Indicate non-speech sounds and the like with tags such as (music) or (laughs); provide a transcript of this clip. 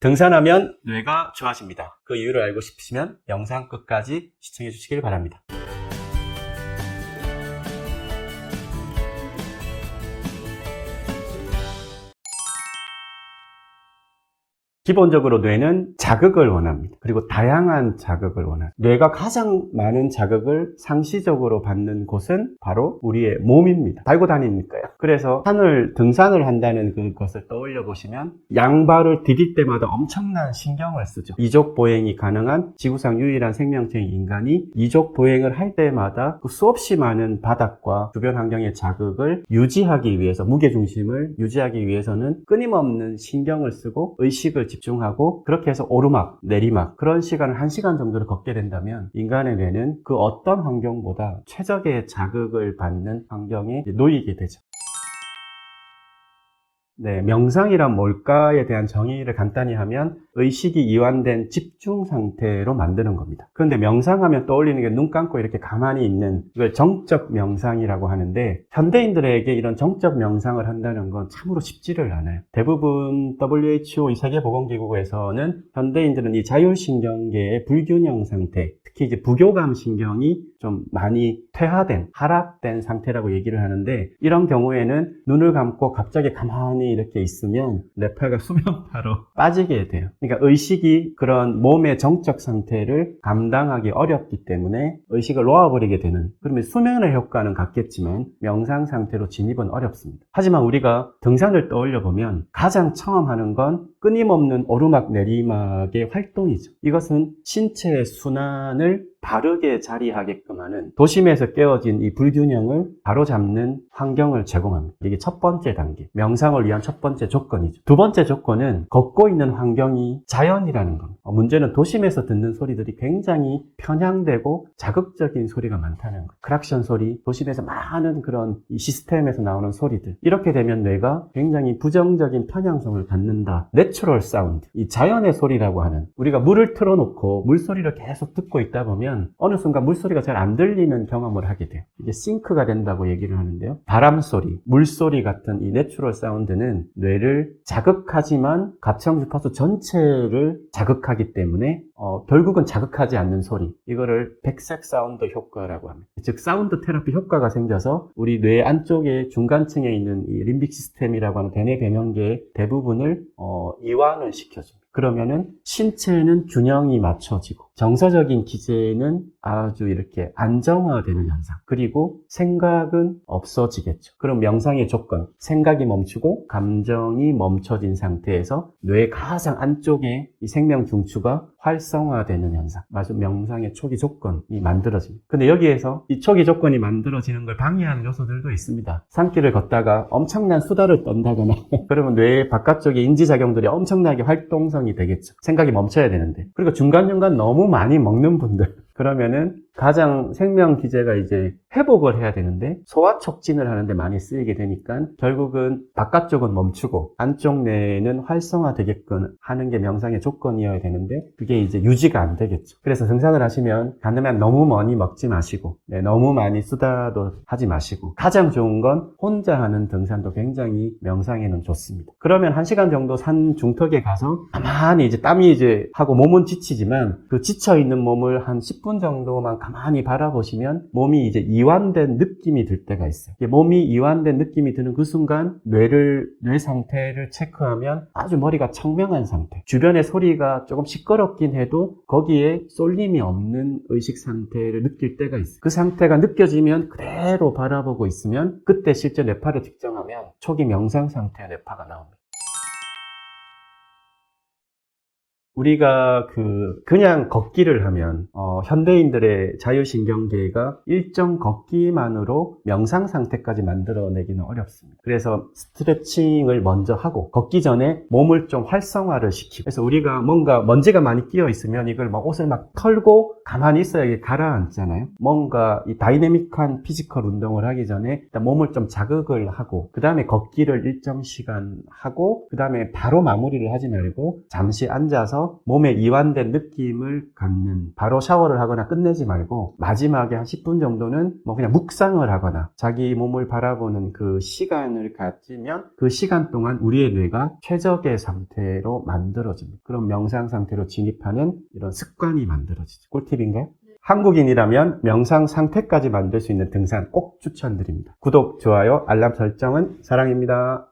등산하면 뇌가 좋아집니다. 그 이유를 알고 싶으시면 영상 끝까지 시청해 주시길 바랍니다. 기본적으로 뇌는 자극을 원합니다. 그리고 다양한 자극을 원합니다. 뇌가 가장 많은 자극을 상시적으로 받는 곳은 바로 우리의 몸입니다. 달고 다니니까요. 그래서 산을 등산을 한다는 그것을 떠올려 보시면 양발을 디딜 때마다 엄청난 신경을 쓰죠. 이족 보행이 가능한 지구상 유일한 생명체인 인간이 이족 보행을 할 때마다 그 수없이 많은 바닥과 주변 환경의 자극을 유지하기 위해서 무게 중심을 유지하기 위해서는 끊임없는 신경을 쓰고 의식을 집 중하고 그렇게 해서 오르막, 내리막 그런 시간을 1시간 정도를 걷게 된다면 인간의 뇌는 그 어떤 환경보다 최적의 자극을 받는 환경에 놓이게 되죠. 네, 명상이란 뭘까에 대한 정의를 간단히 하면 의식이 이완된 집중 상태로 만드는 겁니다. 그런데 명상하면 떠올리는 게 눈 감고 이렇게 가만히 있는 이걸 정적 명상이라고 하는데 현대인들에게 이런 정적 명상을 한다는 건 참으로 쉽지를 않아요. 대부분 WHO 이 세계보건기구에서는 현대인들은 이 자율신경계의 불균형 상태, 특히 이제 부교감 신경이 좀 많이 퇴화된, 하락된 상태라고 얘기를 하는데 이런 경우에는 눈을 감고 갑자기 가만히 이렇게 있으면 뇌파가 수면파로 빠지게 돼요. 그러니까 의식이 그런 몸의 정적 상태를 감당하기 어렵기 때문에 의식을 놓아버리게 되는 그러면 수면의 효과는 같겠지만 명상 상태로 진입은 어렵습니다. 하지만 우리가 등산을 떠올려 보면 가장 처음 하는 건 끊임없는 오르막 내리막의 활동이죠. 이것은 신체의 순환을 바르게 자리하게끔 하는 도심에서 깨어진 이 불균형을 바로잡는 환경을 제공합니다. 이게 첫 번째 단계. 명상을 위한 첫 번째 조건이죠. 두 번째 조건은 걷고 있는 환경이 자연이라는 겁니다. 어, 문제는 도심에서 듣는 소리들이 굉장히 편향되고 자극적인 소리가 많다는 거예요. 크락션 소리, 도심에서 많은 그런 이 시스템에서 나오는 소리들. 이렇게 되면 뇌가 굉장히 부정적인 편향성을 갖는다. 내 추럴 사운드. 이 자연의 소리라고 하는 우리가 물을 틀어놓고 물소리를 계속 듣고 있다 보면 어느 순간 물소리가 잘 안 들리는 경험을 하게 돼요. 이게 싱크가 된다고 얘기를 하는데요. 바람 소리, 물소리 같은 이 내추럴 사운드는 뇌를 자극하지만 가청 주파수 전체를 자극하기 때문에 어, 결국은 자극하지 않는 소리. 이거를 백색 사운드 효과라고 합니다. 즉 사운드 테라피 효과가 생겨서 우리 뇌 안쪽에 중간층에 있는 이 림빅 시스템이라고 하는 대뇌 변형계의 대부분을 어, 이완을 시켜줍니다. 그러면은 신체는 균형이 맞춰지고 정서적인 기제는 아주 이렇게 안정화되는 현상. 그리고 생각은 없어지겠죠. 그럼 명상의 조건, 생각이 멈추고 감정이 멈춰진 상태에서 뇌 가장 안쪽에 이 생명 중추가 활성화되는 현상. 아주 명상의 초기 조건이 만들어집니다. 근데 여기에서 이 초기 조건이 만들어지는 걸 방해하는 요소들도 있습니다. 산길을 걷다가 엄청난 수다를 떤다거나 (laughs) 그러면 뇌 바깥쪽에 인지작용들이 엄청나게 활동성이 되겠죠. 생각이 멈춰야 되는데. 그리고 중간중간 너무 많이 먹는 분들. 그러면은 가장 생명 기제가 이제 회복을 해야 되는데 소화 촉진을 하는데 많이 쓰이게 되니까 결국은 바깥쪽은 멈추고 안쪽 뇌는 활성화되게끔 하는 게 명상의 조건이어야 되는데 그게 이제 유지가 안 되겠죠. 그래서 등산을 하시면 가능한 너무 많이 먹지 마시고 네, 너무 많이 수다도 하지 마시고 가장 좋은 건 혼자 하는 등산도 굉장히 명상에는 좋습니다. 그러면 한 시간 정도 산 중턱에 가서 가만히 이제 땀이 이제 하고 몸은 지치지만 그 지쳐 있는 몸을 한 10분 정도만 가만히 바라보시면 몸이 이제 이완된 느낌이 들 때가 있어요. 몸이 이완된 느낌이 드는 그 순간 뇌를 뇌 상태를 체크하면 아주 머리가 청명한 상태. 주변의 소리가 조금 시끄럽긴 해도 거기에 쏠림이 없는 의식 상태를 느낄 때가 있어요. 그 상태가 느껴지면 그대로 바라보고 있으면 그때 실제 뇌파를 측정하면 초기 명상 상태의 뇌파가 나옵니다. 우리가 그 그냥 걷기를 하면 어, 현대인들의 자율신경계가 일정 걷기만으로 명상 상태까지 만들어내기는 어렵습니다. 그래서 스트레칭을 먼저 하고 걷기 전에 몸을 좀 활성화를 시키고 그래서 우리가 뭔가 먼지가 많이 끼어 있으면 이걸 막 옷을 막 털고 가만히 있어야 이게 가라앉잖아요. 뭔가 이 다이내믹한 피지컬 운동을 하기 전에 일단 몸을 좀 자극을 하고 그 다음에 걷기를 일정 시간 하고 그 다음에 바로 마무리를 하지 말고 잠시 앉아서 하면서 몸에 이완된 느낌을 갖는 바로 샤워를 하거나 끝내지 말고 마지막에 한 10분 정도는 뭐 그냥 묵상을 하거나 자기 몸을 바라보는 그 시간을 가지면 그 시간 동안 우리의 뇌가 최적의 상태로 만들어집니다. 그런 명상 상태로 진입하는 이런 습관이 만들어지죠. 꿀팁인가요? 한국인이라면 명상 상태까지 만들 수 있는 등산 꼭 추천드립니다. 구독, 좋아요, 알람 설정은 사랑입니다.